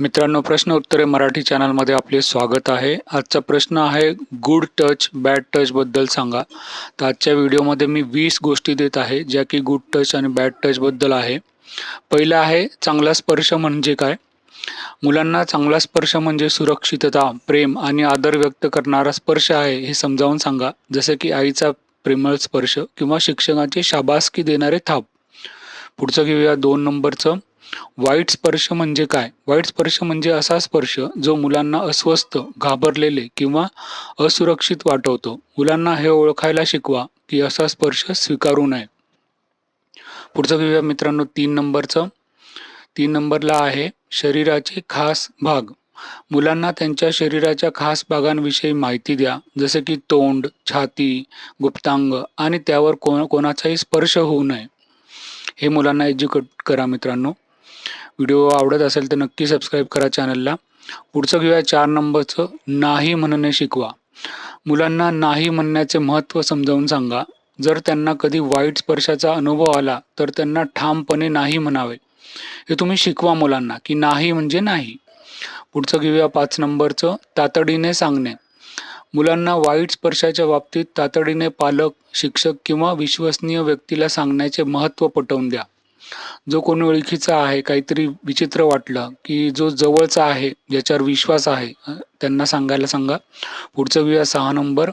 मित्रांनो प्रश्न उत्तरे मराठी चॅनलमध्ये आपले स्वागत आहे. आजचा प्रश्न आहे गुड टच बॅड टचबद्दल सांगा. तर आजच्या व्हिडिओमध्ये मी वीस गोष्टी देत आहे ज्या की गुड टच आणि बॅड टचबद्दल आहे. पहिलं आहे चांगला स्पर्श म्हणजे काय? मुलांना चांगला स्पर्श म्हणजे सुरक्षितता प्रेम आणि आदर व्यक्त करणारा स्पर्श आहे हे समजावून सांगा. जसं की आईचा प्रेमळ स्पर्श किंवा शिक्षकांची शाबासकी देणारे थाप. पुढचं घेऊया दोन नंबरचं. वाईट स्पर्श म्हणजे काय? वाईट स्पर्श म्हणजे असा स्पर्श जो मुलांना अस्वस्थ घाबरलेले किंवा असुरक्षित वाटवतो. मुलांना हे ओळखायला शिकवा की असा स्पर्श स्वीकारू नये. पुढचं घेऊया मित्रांनो तीन नंबरचं. तीन नंबरला आहे शरीराचे खास भाग. मुलांना त्यांच्या शरीराच्या खास भागांविषयी माहिती द्या. जसे की तोंड छाती गुप्तांग आणि त्यावर कोण कोणाचाही स्पर्श होऊ नये. हे मुलांना एज्युकेट करा मित्रांनो. व्हिडिओ आवडत असेल तर नक्की सबस्क्राईब करा चॅनलला पुढचं घेऊया चार नंबरचं नाही म्हणणे शिकवा. मुलांना नाही म्हणण्याचे महत्त्व समजावून सांगा. जर त्यांना कधी वाईट स्पर्शाचा अनुभव आला तर त्यांना ठामपणे नाही म्हणावे. हे तुम्ही शिकवा मुलांना की नाही म्हणजे नाही. पुढचं घेऊया पाच नंबरचं तातडीने सांगणे. मुलांना वाईट स्पर्शाच्या बाबतीत तातडीने पालक शिक्षक किंवा विश्वसनीय व्यक्तीला सांगण्याचे महत्त्व पटवून द्या. जो कोणी ओळखीचा आहे काहीतरी विचित्र वाटलं की जो जवळचा आहे ज्याच्यावर विश्वास आहे त्यांना सांगायला सांगा. पुढचं घेऊया सहा नंबर.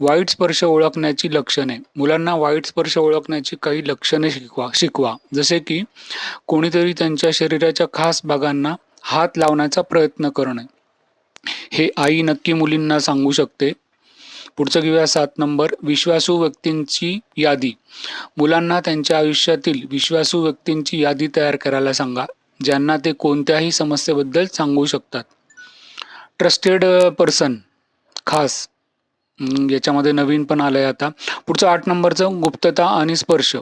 वाईट स्पर्श ओळखण्याची लक्षणे. मुलांना वाईट स्पर्श ओळखण्याची काही लक्षणे शिकवा शिकवा. जसे की कोणीतरी त्यांच्या शरीराच्या खास भागांना हात लावण्याचा प्रयत्न करणे. हे आई नक्की मुलींना सांगू शकते. पुढचं घेऊया सात नंबर. विश्वासू व्यक्तींची यादी. मुलांना त्यांच्या आयुष्यातील विश्वासू व्यक्तींची यादी तयार करायला सांगा. ज्यांना ते कोणत्याही समस्येबद्दल सांगू शकतात. ट्रस्टेड पर्सन खास. याच्यामध्ये नवीन पण आलं आहे आता. पुढचं आठ नंबरचं गुप्तता आणि स्पर्श.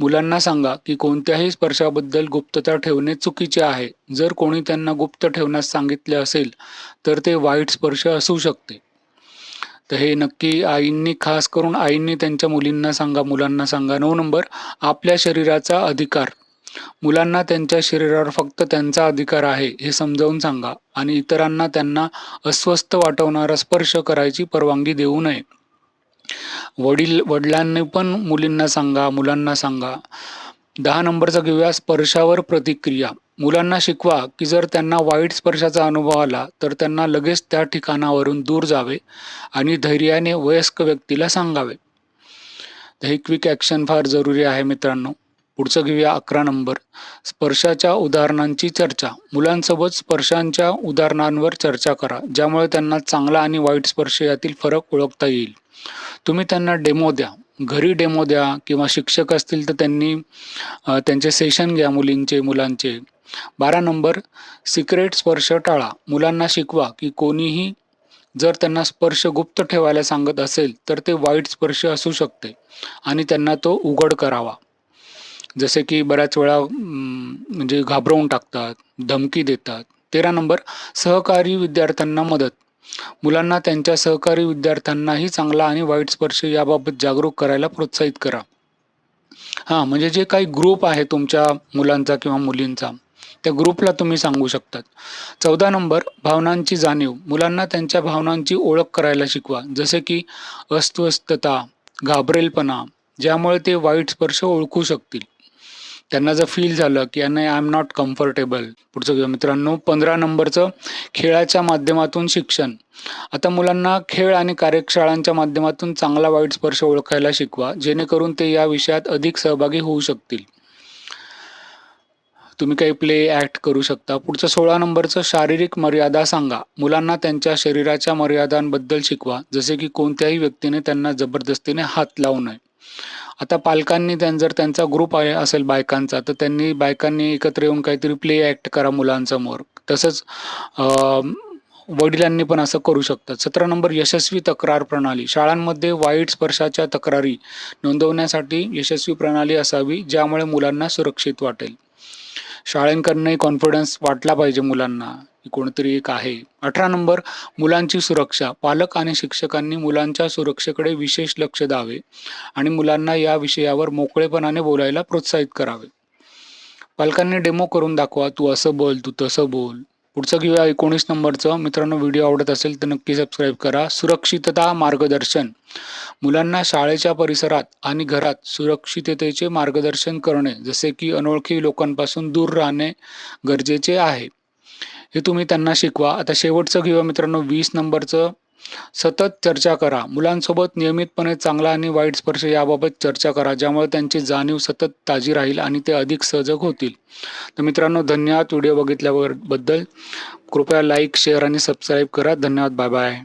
मुलांना सांगा की कोणत्याही स्पर्शाबद्दल गुप्तता ठेवणे चुकीचे आहे. जर कोणी त्यांना गुप्त ठेवण्यास सांगितले असेल तर ते वाईट स्पर्श असू शकते. तर हे नक्की आईंनी खास करून आईंनी त्यांच्या मुलींना सांगा मुलांना सांगा. नऊ नंबर आपल्या शरीराचा अधिकार. मुलांना त्यांच्या शरीरावर फक्त त्यांचा अधिकार आहे हे समजावून सांगा. आणि इतरांना त्यांना अस्वस्थ वाटवणारा स्पर्श करायची परवानगी देऊ नये. वडील वडिलांनी पण मुलींना सांगा मुलांना सांगा. दहा नंबरचा घेऊया स्पर्शावर प्रतिक्रिया. मुलांना शिकवा की जर त्यांना वाईट स्पर्शाचा अनुभव आला तर त्यांना लगेच त्या ठिकाणावरून दूर जावे आणि धैर्याने वयस्क व्यक्तीला सांगावे. तर ही क्विक ॲक्शन फार जरुरी आहे मित्रांनो. पुढचं घेऊया अकरा नंबर. स्पर्शाच्या उदाहरणांची चर्चा. मुलांसोबत स्पर्शांच्या उदाहरणांवर चर्चा करा ज्यामुळे त्यांना चांगला आणि वाईट स्पर्श यातील फरक ओळखता येईल. तुम्ही त्यांना डेमो द्या. घरी डेमो द्या किंवा शिक्षक असतील तर त्यांनी त्यांचे सेशन घ्या मुलींचे मुलांचे. बारा नंबर सिक्रेट स्पर्श टाळा. मुलांना शिकवा की कोणीही जर त्यांना स्पर्श गुप्त ठेवायला सांगत असेल तर ते वाईट स्पर्श असू शकते आणि त्यांना तो उघड करावा. जसे की बऱ्याच वेळा म्हणजे घाबरवून टाकतात धमकी देतात. तेरा नंबर सहकारी विद्यार्थ्यांना मदत. मुलांना त्यांच्या सहकारी विद्यार्थ्यांनाही चांगला आणि वाईट स्पर्श याबाबत जागरूक करायला प्रोत्साहित करा. हां म्हणजे जे काही ग्रुप आहे तुमच्या मुलांचा किंवा मुलींचा त्या ग्रुपला तुम्ही सांगू शकतात. चौदा नंबर भावनांची जाणीव. मुलांना त्यांच्या भावनांची ओळख करायला शिकवा. जसे की अस्वस्थता घाबरेलपणा ज्यामुळे ते वाईट स्पर्श ओळखू शकतील. त्यांना जर फील झालं की यांना आय एम नॉट कम्फर्टेबल पुढचं घेऊ मित्रांनो पंधरा नंबरचं खेळाच्या माध्यमातून शिक्षण. आता मुलांना खेळ आणि कार्यशाळांच्या माध्यमातून चांगला वाईट स्पर्श ओळखायला शिकवा. जेणेकरून ते या विषयात अधिक सहभागी होऊ शकतील. तुम्ही काही प्ले ॲक्ट करू शकता. पुढचं सोळा नंबरचं शारीरिक मर्यादा सांगा. मुलांना त्यांच्या शरीराच्या मर्यादांबद्दल शिकवा. जसे की कोणत्याही व्यक्तीने त्यांना जबरदस्तीने हात लावू नये. आता पालकांनी त्यां जर त्यांचा ग्रुप आहे असेल बायकांचा तर त्यांनी बायकांनी एकत्र येऊन काहीतरी प्ले ॲक्ट करा मुलांसमोर. तसंच वडिलांनी पण असं करू शकतात. सतरा नंबर यशस्वी तक्रार प्रणाली. शाळांमध्ये वाईट स्पर्शाच्या तक्रारी नोंदवण्यासाठी यशस्वी प्रणाली असावी ज्यामुळे मुलांना सुरक्षित वाटेल. शाळेंकडनंही कॉन्फिडन्स वाटला पाहिजे मुलांना. की कोणतरी एक आहे. अठरा नंबर मुलांची सुरक्षा. पालक आणि शिक्षकांनी मुलांच्या सुरक्षेकडे विशेष लक्ष द्यावे आणि मुलांना या विषयावर मोकळेपणाने बोलायला प्रोत्साहित करावे. पालकांनी डेमो करून दाखवा तू असं बोल तू तसं बोल. पुढचं घेऊया एकोणीस नंबरचं. मित्रांनो व्हिडिओ आवडत असेल तर नक्की सबस्क्राईब करा. सुरक्षितता मार्गदर्शन. मुलांना शाळेच्या परिसरात आणि घरात सुरक्षिततेचे मार्गदर्शन करणे जसे की अनोळखी लोकांपासून दूर राहणे गरजेचे आहे. हे तुम्ही त्यांना शिकवा. आता शेवटचं घेऊया मित्रांनो वीस नंबरचं. सतत चर्चा करा. मुलांसोबत नियमितपणे चांगला आणि वाईट स्पर्श याबाबत चर्चा करा ज्यामुळे त्यांची जाणीव सतत ताजी राहील आणि ते अधिक सजग होतील. तर मित्रांनो धन्यवाद व्हिडिओ बघितल्याबद्दल. कृपया लाईक शेअर आणि सबस्क्राईब करा. धन्यवाद. Bye bye